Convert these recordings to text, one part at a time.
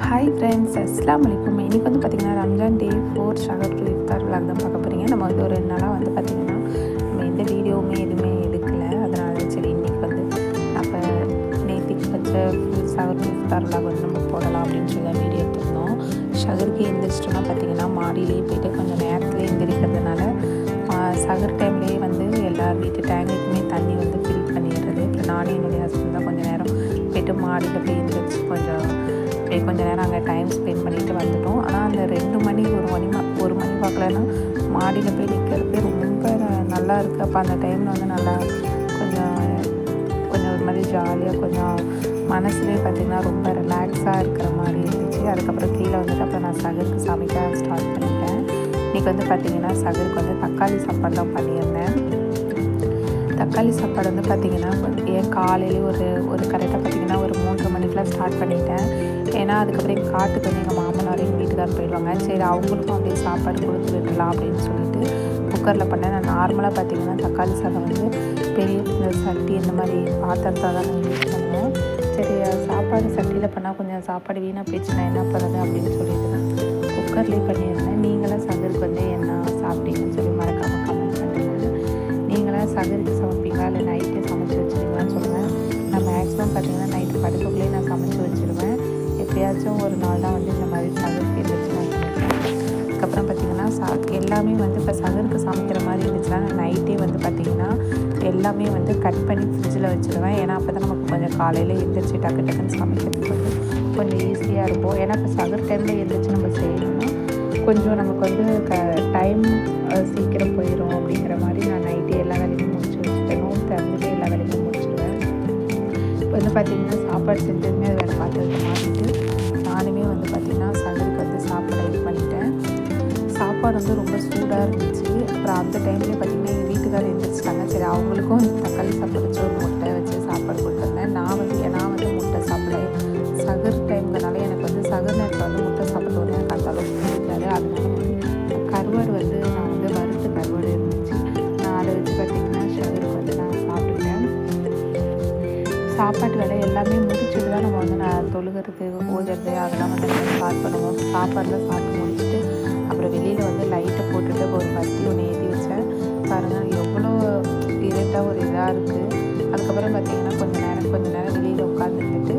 Hi friends அஸ்லாம் வலைக்கும் இன்றைக்கி வந்து பார்த்திங்கன்னா Ramzan day for sahar to iftar vlog தான் பார்க்க போகிறீங்க நம்ம வந்து ஒரு ரெண்டு நாளாக வந்து பார்த்திங்கன்னா நம்ம எந்த வீடியோவுமே எதுவுமே எடுக்கலை. அதனால் சரி இன்றைக்கி வந்து அப்போ நேற்றுக்கு வச்ச ஷகர் டு இஃப்தார் விளாக் வந்து நம்ம போடலாம் அப்படின்னு சொல்லி தான் வீடியோ எடுத்திருந்தோம். ஷகருக்கு எந்திரிச்சிட்டோம்னா பார்த்திங்கன்னா மாடியிலேயே போயிட்டு கொஞ்சம் நேரத்தில் எந்திரிக்கிறதுனால சகர் டைம்லேயே வந்து எல்லார் வீட்டு டேங்குக்குமே தண்ணி வந்து ஃபில் பண்ணிடுறது. இப்போ நானும் என்னுடைய ஹஸ்பண்ட் தான் கொஞ்சம் நேரம் போயிட்டு மாடியில் போய் எந்திரிச்சு கொஞ்சம் அப்படியே கொஞ்சம் நேரம் அங்கே டைம் ஸ்பெண்ட் பண்ணிட்டு வந்துட்டோம். ஆனால் அந்த ரெண்டு மணி ஒரு மணி ஒரு மணி பார்க்கலன்னா மாடியில் போய் நிற்கிறதே ரொம்ப நல்லா இருக்குது அப்போ அந்த டைமில் வந்து நல்லா கொஞ்சம் கொஞ்சம் ஒரு மாதிரி ஜாலியாக கொஞ்சம் மனசுலேயே பார்த்திங்கன்னா ரொம்ப ரிலாக்ஸாக இருக்கிற மாதிரி இருந்துச்சு. அதுக்கப்புறம் கீழே வந்துட்டு அப்புறம் நான் சகருக்கு சமைக்க ஸ்டார்ட் பண்ணிட்டேன். இன்றைக்கி வந்து பார்த்திங்கன்னா சகருக்கு வந்து தக்காளி சாப்பாடு தான் பண்ணியிருந்தேன். தக்காளி சாப்பாடு வந்து பார்த்திங்கன்னா ஏன் காலையிலேயே ஒரு ஒரு கரெக்டாக பார்த்திங்கன்னா ஒரு மூன்று மணிக்கெலாம் ஸ்டார்ட் பண்ணிட்டேன். ஏன்னா அதுக்கப்புறம் எங்கள் காட்டுக்கு வந்து எங்கள் மாமனார் எங்கள் வீட்டுக்காரர் போயிடுவாங்க. சரி அவங்களுக்கும் அப்படியே சாப்பாடு கொடுத்து விடலாம் அப்படின்னு சொல்லிட்டு குக்கரில் பண்ணேன் நான் நார்மலாக பார்த்திங்கன்னா தக்காளி சாதம் வந்து பெரிய சட்டி இந்த மாதிரி பாத்திரத்தை தான் நான் யூஸ் பண்ணுவேன். சரி சாப்பாடு சட்டியில் பண்ணால் கொஞ்சம் சாப்பாடு வீணாக போயிடுச்சு நான் என்ன பண்ணுறது அப்படின்னு சொல்லிட்டு நான் குக்கர்லேயே பண்ணியிருந்தேன். நீங்களாம் சகருக்கு வந்து என்ன சாப்பிட்டீங்கன்னு சொல்லி மறக்காமல் கமெண்ட் பண்ணுறேன் நீங்களாம் சகருக்கு சமைப்பீங்களா? இல்லை நைட்டு சமைச்சு வச்சுருவீங்களான்னு சொல்லுவேன் நான் மேக்ஸிமம் பார்த்தீங்கன்னா நைட்டு படுக்கக்குள்ளேயே நான் சமைச்சு வச்சுருவேன். எப்பயாச்சும் ஒரு நாள் தான் வந்து இந்த மாதிரி சகருக்கு இருந்துச்சுன்னா அதுக்கப்புறம் பார்த்தீங்கன்னா சா எல்லாமே வந்து இப்போ சகருக்கு சமைக்கிற மாதிரி இருந்துச்சுன்னா நான் நைட்டே வந்து பார்த்திங்கன்னா எல்லாமே வந்து கட் பண்ணி ஃப்ரிட்ஜில் வச்சுருவேன். ஏன்னா அப்போ தான் நமக்கு கொஞ்சம் காலையில் எழுந்திரிச்சு டக்கு டக்குன்னு சமைக்கிறதுக்கு வந்து கொஞ்சம் ஈஸியாக இருக்கும். ஏன்னா இப்போ சகர் டைமில் எழுந்திரிச்சு நம்ம செய்யணும்னா கொஞ்சம் நமக்கு வந்து க டைம் சீக்கிரம் போயிடும் அப்படிங்கிற மாதிரி நான் நைட்டே எல்லா வேலையும் முடிச்சு வச்சுட்டேன். திறந்துட்டு எல்லா வேலையும் முடிச்சிடுவேன் இப்போ வந்து பார்த்திங்கன்னா சாப்பாடு செஞ்சதுமே அதை வேறு பாத்திரத்தை மாற்றிட்டு சூடாக இருந்துச்சு அப்புறம் அந்த டைம்லேயே பார்த்திங்கன்னா எங்கள் வீட்டுக்காரர் எழுந்திரிச்சிட்டாங்க சரி அவங்களுக்கும் தக்காளி சாப்பாடு வச்சு ஒரு முட்டை வச்சு சாப்பாடு கொடுத்துருந்தேன். நான் வந்து நான் வந்து முட்டை சாப்பிட்றேன் சகர் டைம்னால எனக்கு வந்து சகர் நேரத்தில் வந்து முட்டை சாப்பிட்டோன்னே எனக்கு அந்த அளவுக்கு பிடிக்காது. அதனால வந்து கருவாடு வந்து நான் வந்து வறுத்து கருவாடு இருந்துச்சு. நான் அதை வச்சு பார்த்திங்கன்னா சகருக்கு வந்து நான் சாப்பிட்டுட்டேன். சாப்பாட்டு வேலை எல்லாமே முடிச்சுட்டு தான் நம்ம வந்து நான் தொழுகிறது ஓதுறது அதெல்லாம் வந்து நம்ம சாப்பாடுலாம் சாப்பிட்டு போட்டுட்டு ஒரு பத்தி ஒன்று ஏற்றி வச்சேன். பாருங்கள் எவ்வளோ இருட்டாக ஒரு இதாக இருக்குது அதுக்கப்புறம் பார்த்தீங்கன்னா கொஞ்சம் நேரம் கொஞ்சம் நேரம் வெளியில் உட்காந்துட்டு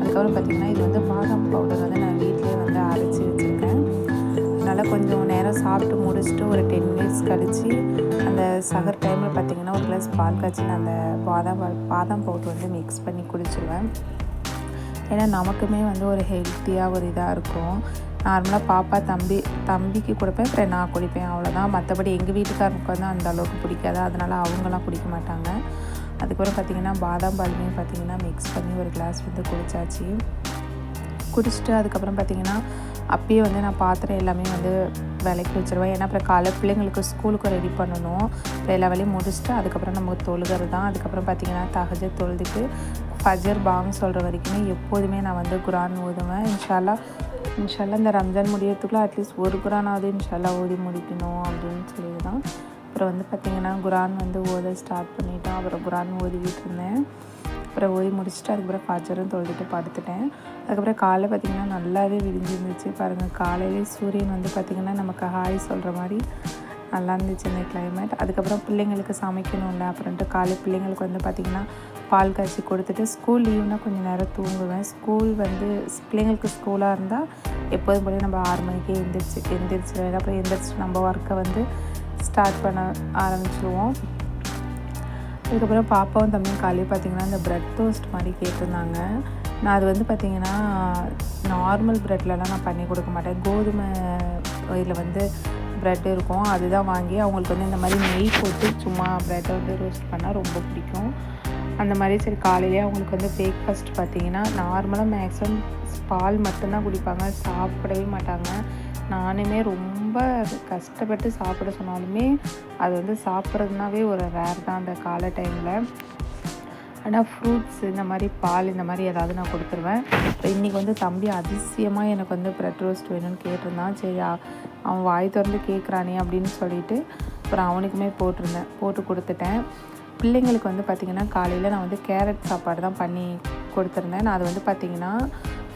அதுக்கப்புறம் பார்த்திங்கன்னா இது வந்து பாதாம் பவுடர் வந்து நான் வீட்டிலே வந்து அரைச்சி வச்சுருக்கேன். அதனால் கொஞ்சம் நேரம் சாப்பிட்டு முடிச்சுட்டு ஒரு டென் மினிட்ஸ் கழித்து அந்த சகர் டைமில் பார்த்தீங்கன்னா ஒரு கிளாஸ் பால் காய்ச்சி நான் அந்த பாதாம் பால் பாதாம் பவுடர் வந்து மிக்ஸ் பண்ணி குடிச்சிடுவேன் ஏன்னா நமக்குமே வந்து ஒரு ஹெல்த்தியாக ஒரு இதாக இருக்கும். நார்மலாக பாப்பா தம்பி தம்பிக்கு கொடுப்பேன் அப்புறம் நான் குடிப்பேன் அவ்வளோதான் மற்றபடி எங்கள் வீட்டுக்காரருக்கு வந்து அந்த அளவுக்கு பிடிக்காது. அதனால் அவங்களாம் குடிக்க மாட்டாங்க. அதுக்கப்புறம் பார்த்திங்கன்னா பாதாம் பாலுமே பார்த்திங்கன்னா மிக்ஸ் பண்ணி ஒரு கிளாஸ் வந்து குடித்தாச்சு குடிச்சிட்டு அதுக்கப்புறம் பார்த்தீங்கன்னா அப்பயே வந்து நான் பாத்திரம் எல்லாமே வந்து விலைக்கு வச்சுருவேன். ஏன்னா அப்புறம் காலை பிள்ளைங்களுக்கு ஸ்கூலுக்கு ரெடி பண்ணணும். எல்லா வேலையும் முடிச்சுட்டு அதுக்கப்புறம் நமக்கு தொழுகிறது தான் அதுக்கப்புறம் பார்த்தீங்கன்னா தகஜ தொழுதுட்டு ஃபஜர் பாங் சொல்கிற வரைக்குமே எப்போதுமே நான் வந்து குரான் ஓதுவேன். இன்ஷால்லா இன்ஷால்லா இந்த ரம்ஜான் முடியறதுக்குள்ளே அட்லீஸ்ட் ஒரு குரானாவது இன்ஷால்லா ஓதி முடிக்கணும் அப்படின்னு சொல்லி தான் அப்புறம் வந்து பார்த்திங்கன்னா குரான் வந்து ஓத ஸ்டார்ட் பண்ணிட்டேன். அப்புறம் குரான் ஓதிக்கிட்டு இருந்தேன். அப்புறம் ஓதி முடிச்சுட்டு அதுக்கப்புறம் ஃபஜரும் தொழுதுட்டு படுத்துட்டேன். அதுக்கப்புறம் காலை பார்த்திங்கன்னா நல்லாவே விரிஞ்சிருந்துச்சு பாருங்கள் காலையிலே சூரியன் வந்து பார்த்திங்கன்னா நமக்கு ஹாய் சொல்கிற மாதிரி நல்லா இருந்துச்சு இந்த கிளைமேட் அதுக்கப்புறம் பிள்ளைங்களுக்கு சமைக்கணும்ல அப்புறம்ட்டு காலை பிள்ளைங்களுக்கு வந்து பார்த்திங்கன்னா பால் காய்ச்சி கொடுத்துட்டு ஸ்கூல் லீவ்னா கொஞ்சம் நேரம் தூங்குவேன். ஸ்கூல் வந்து பிள்ளைங்களுக்கு ஸ்கூலாக இருந்தால் எப்போதும் போல நம்ம ஆறு மணிக்கே எந்திரிச்சு எந்திரிச்சிடுவேன் அப்புறம் எந்திரிச்சு நம்ம ஒர்க்கை வந்து ஸ்டார்ட் பண்ண ஆரம்பிச்சிடுவோம் அதுக்கப்புறம் பாப்பாவும் தம்பியும் காலையில் பார்த்திங்கன்னா இந்த ப்ரெட் டோஸ்ட் மாதிரி கேட்டிருந்தாங்க. நான் அது வந்து பார்த்திங்கன்னா நார்மல் ப்ரெட்லலாம் நான் பண்ணி கொடுக்க மாட்டேன். கோதுமை இதில் வந்து ப்ரெட் இருக்கும். அதுதான் வாங்கி அவங்களுக்கு வந்து இந்த மாதிரி நெய் போட்டு சும்மா ப்ரெட்டை வந்து ரோஸ்ட் பண்ணால் ரொம்ப பிடிக்கும். அந்த மாதிரி சரி காலையிலேயே அவங்களுக்கு வந்து பிரேக்ஃபாஸ்ட் பார்த்தீங்கன்னா நார்மலாக மேக்ஸிமம் பால் மட்டும்தான் குடிப்பாங்க. சாப்பிடவே மாட்டாங்க. நானுமே ரொம்ப கஷ்டப்பட்டு சாப்பிட சொன்னாலுமே அது வந்து சாப்பிட்றதுனாவே ஒரு ரேர் தான் அந்த காலை டைமில் ஆனால் ஃப்ரூட்ஸ் இந்த மாதிரி பால் இந்த மாதிரி ஏதாவது நான் கொடுத்துருவேன். இப்போ இன்றைக்கி வந்து தம்பி அதிசயமாக எனக்கு வந்து ப்ரெட் ரோஸ்ட் வேணும்னு கேட்டிருந்தான். சரி அவன் வாய் திறந்து கேட்குறானே அப்படின்னு சொல்லிட்டு அப்புறம் அவனுக்குமே போட்டிருந்தேன். போட்டு கொடுத்துட்டேன். பிள்ளைங்களுக்கு வந்து பார்த்திங்கன்னா காலையில் நான் வந்து கேரட் சாப்பாடு தான் பண்ணி கொடுத்துருந்தேன். நான் அது வந்து பார்த்திங்கன்னா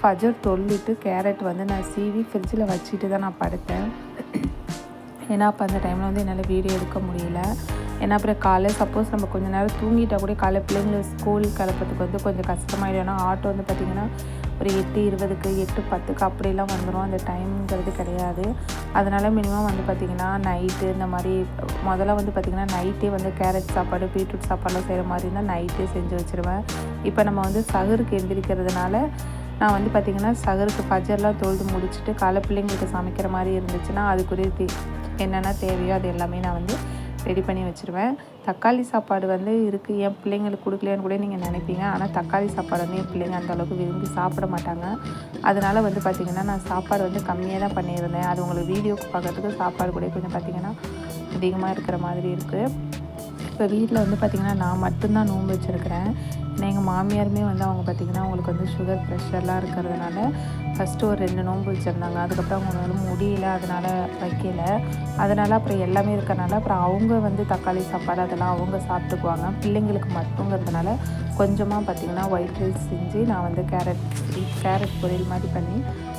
ஃபஜர் தொல்லிட்டு கேரட் வந்து நான் சீவி ஃப்ரிட்ஜில் வச்சுட்டு தான் நான் படுத்தேன். ஏன்னா அப்போ அந்த டைமில் வந்து என்னால் வீடியோ எடுக்க முடியல. ஏன்னா அப்புறம் காலை சப்போஸ் நம்ம கொஞ்ச நேரம் தூங்கிட்டால் கூட காலை பிள்ளைங்களை ஸ்கூல் கிளப்பத்துக்கு வந்து கொஞ்சம் கஷ்டமாயிடும். ஏன்னா ஆட்டோ வந்து பார்த்திங்கன்னா ஒரு எட்டு இருபதுக்கு எட்டு பத்துக்கு அப்படிலாம் வந்துடும் அந்த டைம்ங்கிறது கிடையாது. அதனால் மினிமம் வந்து பார்த்திங்கன்னா நைட்டு இந்த மாதிரி முதல்ல வந்து பார்த்திங்கன்னா நைட்டே வந்து கேரட் சாப்பாடு பீட்ரூட் சாப்பாடுலாம் செய்கிற மாதிரி இருந்தால் நைட்டே செஞ்சு வச்சுருவேன். இப்போ நம்ம வந்து சகருக்கு எந்திரிக்கிறதுனால நான் வந்து பார்த்திங்கன்னா சகருக்கு பஜர்லாம் தொழுது முடிச்சுட்டு காலை பிள்ளைங்களுக்கு சமைக்கிற மாதிரி இருந்துச்சுன்னா அதுக்குரிய தே என்னென்ன தேவையோ அது எல்லாமே நான் வந்து ரெடி பண்ணி வச்சுருவேன். தக்காளி சாப்பாடு வந்து இருக்குது என் பிள்ளைங்களுக்கு கொடுக்கலையான்னு கூட நீங்கள் நினைப்பீங்க. ஆனால் தக்காளி சாப்பாடு வந்து என் பிள்ளைங்க அந்தளவுக்கு விரும்பி சாப்பிட மாட்டாங்க. அதனால் வந்து பார்த்திங்கன்னா நான் சாப்பாடு வந்து கம்மியாக தான் பண்ணியிருந்தேன். அது உங்களுக்கு வீடியோக்கு பார்க்குறதுக்கு சாப்பாடு கூட கொஞ்சம் பார்த்திங்கன்னா அதிகமாக இருக்கிற மாதிரி இருக்குது இப்போ வீட்டில் வந்து பார்த்திங்கன்னா நான் மட்டும்தான் நோன்பு வச்சுருக்கிறேன். ஏன்னா எங்கள் மாமியாருமே வந்து அவங்க பார்த்திங்கன்னா அவங்களுக்கு வந்து சுகர் ப்ரெஷர்லாம் இருக்கிறதுனால ஃபஸ்ட்டு ஒரு ரெண்டு நோன்பு வச்சுருந்தாங்க. அதுக்கப்புறம் அவங்களால முடியல அதனால் வைக்கல. அதனால் அப்புறம் எல்லாமே இருக்கிறனால அப்புறம் அவங்க வந்து தக்காளி சாப்பாடு அதெல்லாம் அவங்க சாப்பிட்டுக்குவாங்க. பிள்ளைங்களுக்கு மட்டுங்கிறதுனால கொஞ்சமாக பார்த்திங்கன்னா ஒயிட் ரைஸ் செஞ்சு நான் வந்து கேரட் கேரட் பொரியல் மாதிரி பண்ணி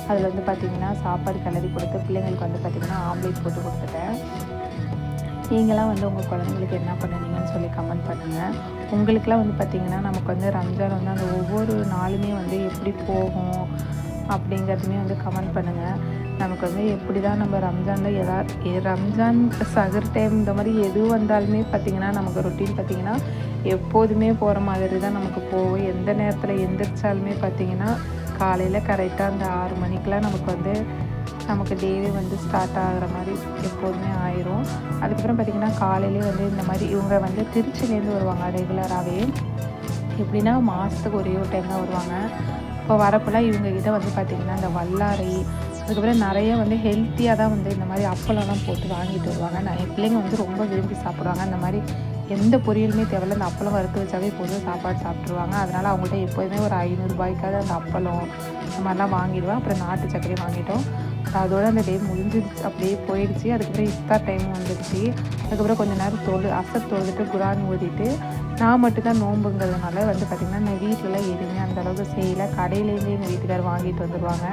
அதில் வந்து பார்த்திங்கன்னா சாப்பாடு கிளறி கொடுத்து பிள்ளைங்களுக்கு வந்து பார்த்திங்கன்னா ஆம்லேட் போட்டு கொடுத்துட்டேன். நீங்களாம் வந்து உங்கள் குழந்தைங்களுக்கு என்ன பண்ணுனீங்கன்னு சொல்லி கமெண்ட் பண்ணுங்கள் உங்களுக்கெலாம் வந்து பார்த்திங்கன்னா நமக்கு வந்து ரம்ஜான் வந்து அந்த ஒவ்வொரு நாளுமே வந்து எப்படி போகும் அப்படிங்கிறதுமே வந்து கமெண்ட் பண்ணுங்கள் நமக்கு வந்து எப்படி தான் நம்ம ரம்ஜானில் எதா ரம்ஜான் சகர் டைம் இந்த மாதிரி எது வந்தாலுமே பார்த்திங்கன்னா நமக்கு ரொட்டீன் பார்த்திங்கன்னா எப்போதுமே போகிற மாதிரி தான் நமக்கு போகும். எந்த நேரத்தில் எந்திரிச்சாலுமே பார்த்திங்கன்னா காலையில் கரெக்டாக அந்த ஆறு மணிக்கெலாம் நமக்கு வந்து நமக்கு டேவே வந்து ஸ்டார்ட் ஆகிற மாதிரி எப்போதுமே ஆயிரும். அதுக்கப்புறம் பார்த்திங்கன்னா காலையிலே வந்து இந்த மாதிரி இவங்க வந்து திருச்சிலேருந்து வருவாங்க ரெகுலராகவே எப்படின்னா மாதத்துக்கு ஒரே ஒரு டைம் தான் வருவாங்க. இப்போ வரப்போலாம் இவங்ககிட்ட வந்து பார்த்திங்கன்னா இந்த வல்லாரை அதுக்கப்புறம் நிறைய வந்து ஹெல்த்தியாக தான் வந்து இந்த மாதிரி அப்பளம்லாம் போட்டு வாங்கிட்டு வருவாங்க. நான் என் பிள்ளைங்க வந்து ரொம்ப விரும்பி சாப்பிடுவாங்க. இந்த மாதிரி எந்த பொரியலுமே தேவையில்ல. இந்த அப்பளம் வறுத்து வச்சாவே போதும் சாப்பாடு சாப்பிட்ருவாங்க அதனால் அவங்கள்ட்ட எப்போதுமே ஒரு ஐநூறுரூபாய்க்காவது அந்த அப்பளம் இந்த மாதிரிலாம் வாங்கிடுவேன். அப்புறம் நாட்டு சர்க்கரையும் வாங்கிட்டோம். அதோட அந்த டே முடிஞ்சிடுச்சு அப்படியே போயிடுச்சு. அதுக்கப்புறம் இஃப்தார் டைம் வந்துடுச்சு. அதுக்கப்புறம் கொஞ்ச நேரம் தொழு அசர் தொழுதுட்டு குரான் ஊதிட்டு நான் மட்டும்தான் நோம்புங்கிறதுனால வந்து பார்த்திங்கன்னா நான் வீட்டிலலாம் எதுவுமே அந்த அளவுக்கு செய்யலை. கடையிலேருந்து எங்கள் வீட்டுக்கார் வாங்கிட்டு வந்துடுவாங்க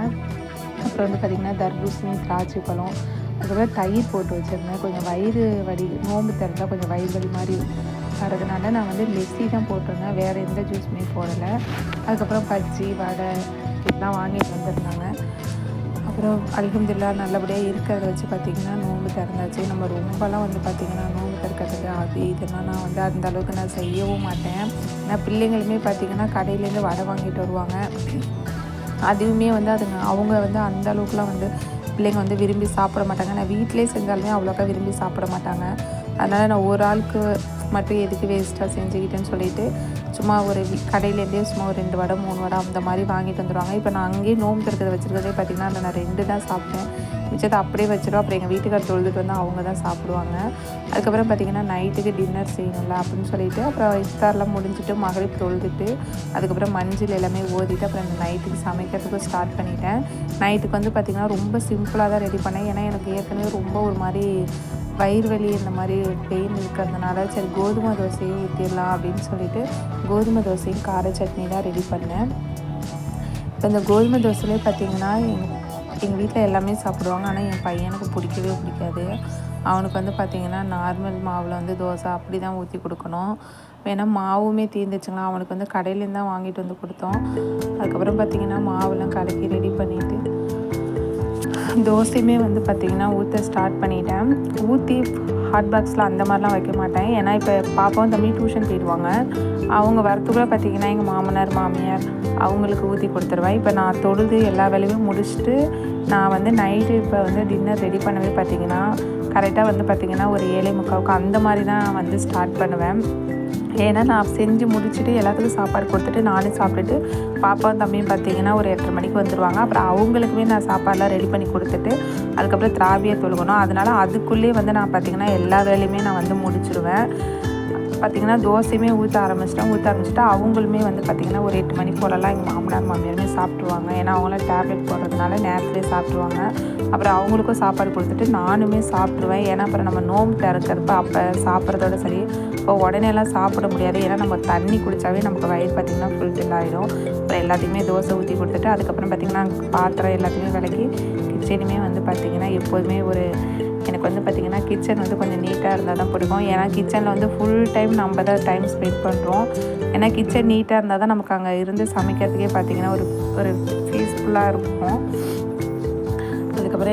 அப்புறம் வந்து பார்த்திங்கன்னா தர்பூசணி திராட்சை பழம் அதுக்கப்புறம் தயிர் போட்டு வச்சுருந்தேன். கொஞ்சம் வயிறு வலி நோம்பு திறந்தால் கொஞ்சம் வயிறு வலி மாதிரி வரதுனால நான் வந்து லெஸ்ஸி தான் போட்டிருந்தேன். வேறு எந்த ஜூஸுமே போடலை. அதுக்கப்புறம் பஜ்ஜி வடை இதெல்லாம் வாங்கிட்டு வந்திருந்தாங்க. அப்புறம் அலகம்துல்லா நல்லபடியாக இருக்கிறத வச்சு பார்த்திங்கன்னா நோன்பு திறந்தாச்சு. நம்ம ரொம்பலாம் வந்து பார்த்திங்கன்னா நோன்பு திறக்கிறதுக்கு அது இதெல்லாம் நான் வந்து அந்த அளவுக்கு நான் செய்யவும் மாட்டேன். ஏன்னா பிள்ளைங்களுமே பார்த்திங்கன்னா கடையிலேருந்து வடை வாங்கிட்டு வருவாங்க. அதுவுமே வந்து அதுங்க அவங்க வந்து அந்த அளவுக்குலாம் வந்து பிள்ளைங்க வந்து விரும்பி சாப்பிட மாட்டாங்க. நான் வீட்டிலே செஞ்சாலுமே அவ்வளோக்கா விரும்பி சாப்பிட மாட்டாங்க. அதனால் நான் ஒரு ஆளுக்கு மட்டும் எதுக்கு வேஸ்ட்டாக செஞ்சுக்கிட்டேன்னு சொல்லிட்டு சும்மா ஒரு கடையிலேருந்தே சும்மா ஒரு ரெண்டு வடை மூணு வடை அந்த மாதிரி வாங்கிட்டு வந்துடுவாங்க இப்போ நான் அங்கேயே நோம்பு திறக்கிறத வச்சுருக்கதே பார்த்திங்கன்னா அதில் நான் ரெண்டு தான் சாப்பிட்டேன். மிச்சத்தை அப்படியே வச்சிடும். அப்புறம் எங்கள் வீட்டுக்கார் தொழுதுட்டு வந்து அவங்க தான் சாப்பிடுவாங்க. அதுக்கப்புறம் பார்த்திங்கன்னா நைட்டுக்கு டின்னர் செய்யணும்ல அப்படின்னு சொல்லிட்டு அப்புறம் இஃப்தார்லாம் முடிஞ்சுட்டு மகளிர் தொழுதுட்டு அதுக்கப்புறம் மஞ்சள் எல்லாமே ஓதிட்டு அப்புறம் இந்த நைட்டுக்கு சமைக்கிறதுக்கு ஸ்டார்ட் பண்ணிட்டேன். நைட்டுக்கு வந்து பார்த்திங்கன்னா ரொம்ப சிம்பிளாக தான் ரெடி பண்ணேன். ஏன்னா எனக்கு ஏற்கனவே ரொம்ப ஒரு மாதிரி வயிறு வலி இந்த மாதிரி பெயின் இருக்கிறதுனால சரி கோதுமை தோசையும் ஊற்றிடலாம் அப்படின்னு சொல்லிட்டு கோதுமை தோசையும் கார சட்னி தான் ரெடி பண்ணேன். இப்போ இந்த கோதுமை தோசையிலே பார்த்தீங்கன்னா எங்கள் எங்கள் வீட்டில் எல்லாமே சாப்பிடுவாங்க. ஆனால் என் பையனுக்கு பிடிக்கவே பிடிக்காது. அவனுக்கு வந்து பார்த்திங்கன்னா நார்மல் மாவில் வந்து தோசை அப்படி தான் ஊற்றி கொடுக்கணும். ஏன்னா மாவுமே தீர்ந்துச்சுங்களா? அவனுக்கு வந்து கடையிலேருந்து தான் வாங்கிட்டு வந்து கொடுத்தோம். அதுக்கப்புறம் பார்த்திங்கன்னா மாவுலாம் கலக்கி ரெடி பண்ணிவிட்டு தோசையுமே வந்து பார்த்திங்கன்னா ஊற்ற ஸ்டார்ட் பண்ணிட்டேன். ஊற்றி ஹாட் பாக்ஸில் அந்த மாதிரிலாம் வைக்க மாட்டேன். ஏன்னா இப்போ பாப்பாவும் தம்பி டியூஷன் போயிடுவாங்க. அவங்க வரத்துக்குள்ளே பார்த்திங்கன்னா எங்கள் மாமனார் மாமியார் அவங்களுக்கு ஊற்றி கொடுத்துருவேன். இப்போ நான் தொழுது எல்லா வேலையுமே முடிச்சுட்டு நான் வந்து நைட்டு இப்போ வந்து டின்னர் ரெடி பண்ணவே பார்த்திங்கன்னா கரெக்டாக வந்து பார்த்திங்கன்னா ஒரு ஏழை முக்காவுக்கு அந்த மாதிரி தான் வந்து ஸ்டார்ட் பண்ணுவேன். ஏன்னா நான் செஞ்சு முடிச்சுட்டு எல்லாத்துக்கும் சாப்பாடு கொடுத்துட்டு நானும் சாப்பிட்டுட்டு பாப்பாவும் தம்பியும் பார்த்தீங்கன்னா ஒரு எட்டரை மணிக்கு வந்துடுவாங்க அப்புறம் அவங்களுக்குமே நான் சாப்பாடெலாம் ரெடி பண்ணி கொடுத்துட்டு அதுக்கப்புறம் திராவியை தொழுகணும். அதனால் அதுக்குள்ளேயே வந்து நான் பார்த்தீங்கன்னா எல்லா வேலையுமே நான் வந்து முடிச்சிருவேன். பார்த்திங்கன்னா தோசையுமே ஊற்ற ஆரம்பிச்சிட்டேன். ஊற்ற ஆரம்பிச்சிட்டா அவங்களுமே வந்து பார்த்திங்கன்னா ஒரு எட்டு மணி போலலாம் எங்கள் மாமனார் மாமியாருமே சாப்பிட்ருவாங்க ஏன்னா அவங்களாம் டேப்லெட் போடுறதுனால நேரத்துலேயே சாப்பிட்ருவாங்க அப்புறம் அவங்களுக்கும் சாப்பாடு கொடுத்துட்டு நானுமே சாப்பிட்ருவேன் ஏன்னா அப்புறம் நம்ம நோம்பு திறக்கிறப்ப அப்போ சாப்பிட்றதோட சரி இப்போ உடனேலாம் சாப்பிட முடியாது. ஏன்னா நம்ம தண்ணி குடித்தாவே நமக்கு வயிறு பார்த்திங்கன்னா ஃபுல் ஃபில் ஆகிடும் அப்புறம் எல்லாத்தையுமே தோசை ஊற்றி கொடுத்துட்டு அதுக்கப்புறம் பார்த்திங்கன்னா பாத்திரம் எல்லாத்தையுமே விலக்கி கிச்சனுமே வந்து பார்த்திங்கன்னா எப்போதுமே ஒரு எனக்கு வந்து பார்த்திங்கன்னா கிச்சன் வந்து கொஞ்சம் நீட்டாக இருந்தால் தான் பிடிக்கும். ஏன்னா கிச்சனில் வந்து ஃபுல் டைம் நம்ம தான் டைம் ஸ்பெண்ட் பண்ணுறோம் ஏன்னா கிச்சன் நீட்டாக இருந்தால் தான் நமக்கு அங்கே இருந்து சமைக்கிறதுக்கே பார்த்திங்கன்னா ஒரு ஒரு பீஸ்ஃபுல்லாக இருக்கும்.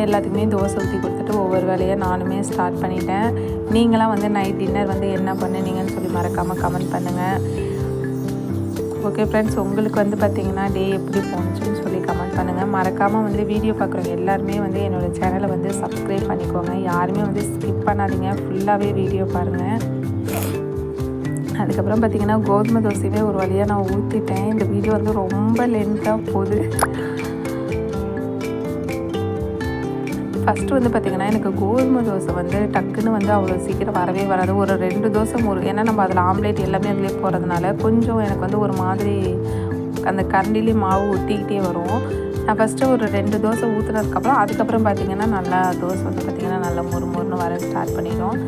வந்து எல்லாத்துக்குமே தோசை ஊற்றி கொடுத்துட்டு ஒவ்வொரு வேலையாக நானுமே ஸ்டார்ட் பண்ணிட்டேன். நீங்களாம் வந்து நைட் டின்னர் வந்து என்ன பண்ணுனீங்கன்னு சொல்லி மறக்காமல் கமெண்ட் பண்ணுங்கள் ஓகே ஃப்ரெண்ட்ஸ் உங்களுக்கு வந்து பார்த்தீங்கன்னா டே எப்படி போணுச்சுன்னு சொல்லி கமெண்ட் பண்ணுங்கள் மறக்காமல் வந்து வீடியோ பார்க்குறவங்க எல்லாருமே வந்து என்னோடய சேனலை வந்து சப்ஸ்கிரைப் பண்ணிக்கோங்க. யாருமே வந்து ஸ்கிப் பண்ணாதீங்க. ஃபுல்லாகவே வீடியோ பாருங்கள் அதுக்கப்புறம் பார்த்தீங்கன்னா கோதுமை தோசையுமே ஒரு வழியாக நான் ஊற்றிட்டேன் இந்த வீடியோ வந்து ரொம்ப லென்த்தாக போகுது. ஃபஸ்ட்டு வந்து பார்த்திங்கன்னா எனக்கு கோதுமை தோசை வந்து டக்குன்னு வந்து அவ்வளோ சீக்கிரம் வரவே வராது. ஒரு ரெண்டு தோசை ஒரு ஏன்னா நம்ம அதில் ஆம்லேட் எல்லாமே அதிலே போகிறதுனால கொஞ்சம் எனக்கு வந்து ஒரு மாதிரி அந்த கரண்டிலே மாவு ஊற்றிக்கிட்டே வரும். நான் ஃபஸ்ட்டு ஒரு ரெண்டு தோசை ஊற்றுனதுக்கப்புறம் அதுக்கப்புறம் பார்த்திங்கன்னா நல்லா தோசை வந்து பார்த்திங்கன்னா நல்லா மொறு மொறுன்னு வர ஸ்டார்ட் பண்ணிடும்.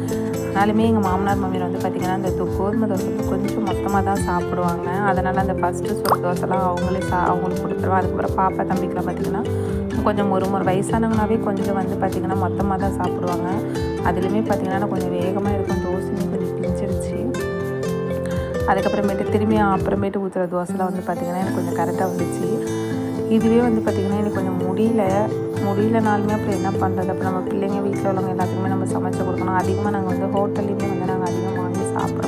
அதனாலுமே எங்கள் மாமனார் மாமியார் வந்து பார்த்திங்கன்னா அந்த கோதுமை தோசை கொஞ்சம் மொத்தமாக தான் சாப்பிடுவாங்க. அதனால் அந்த ஃபஸ்ட்டு சுடு தோசைலாம் அவங்களே சா அவங்களுக்கு கொடுத்துருவோம் அதுக்கப்புறம் பாப்பா தம்பிக்கெலாம் பார்த்திங்கன்னா கொஞ்சம் ஒரு ஒரு வயசானவங்கனாவே கொஞ்சம் வந்து பார்த்திங்கன்னா மொத்தமாக தான் சாப்பிடுவாங்க. அதுலேயுமே பார்த்திங்கன்னா நான் கொஞ்சம் வேகமாக இருக்கும். தோசையுமே கொஞ்சம் பிஞ்சிருச்சு. அதுக்கப்புறமேட்டு திரும்பி அப்புறமேட்டு ஊற்றுற தோசைலாம் வந்து பார்த்திங்கன்னா எனக்கு கொஞ்சம் கரெக்டாக வந்துச்சு. இதுவே வந்து பார்த்திங்கன்னா எனக்கு கொஞ்சம் முடியல. முடியலனாலுமே அப்புறம் என்ன பண்ணுறது அப்புறம் நம்ம பிள்ளைங்க வீட்டில் உள்ளவங்க எல்லாத்துக்குமே நம்ம சமைச்சு கொடுக்கணும். அதிகமாக நாங்கள் வந்து ஹோட்டல்லையுமே வந்து நாங்கள் அதிகமாக வாங்கி சாப்பிட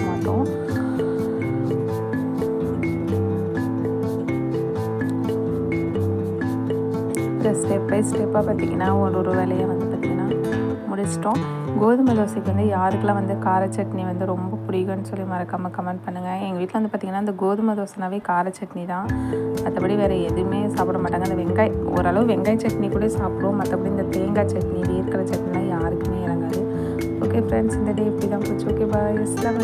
மாட்டோம் ஸ்டெப் பை ஸ்டெப்பாக பார்த்திங்கன்னா ஒரு ஒரு வேலையை வந்து பார்த்திங்கன்னா முடிச்சிட்டோம். கோதுமை தோசைக்கு வந்து யாருக்கெல்லாம் வந்து கார சட்னி வந்து ரொம்ப பிடிக்கும்னு சொல்லி மறக்காமல் கமெண்ட் பண்ணுங்கள் எங்கள் வீட்டில் வந்து பார்த்திங்கன்னா இந்த கோதுமை தோசைனாவே கார சட்னி தான். மற்றபடி வேறு எதுவுமே சாப்பிட மாட்டாங்க. அந்த வெங்காய ஓரளவு வெங்காய சட்னி கூட சாப்பிடுவோம். மற்றபடி இந்த தேங்காய் சட்னி வேர்க்கடை சட்னிலாம் யாருக்குமே இறங்காது. ஓகே ஃப்ரெண்ட்ஸ் இந்த டே இப்படி தான் போச்சு. ஓகே பாய் அஸ்லாம்